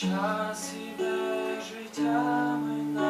Час іде життя минає.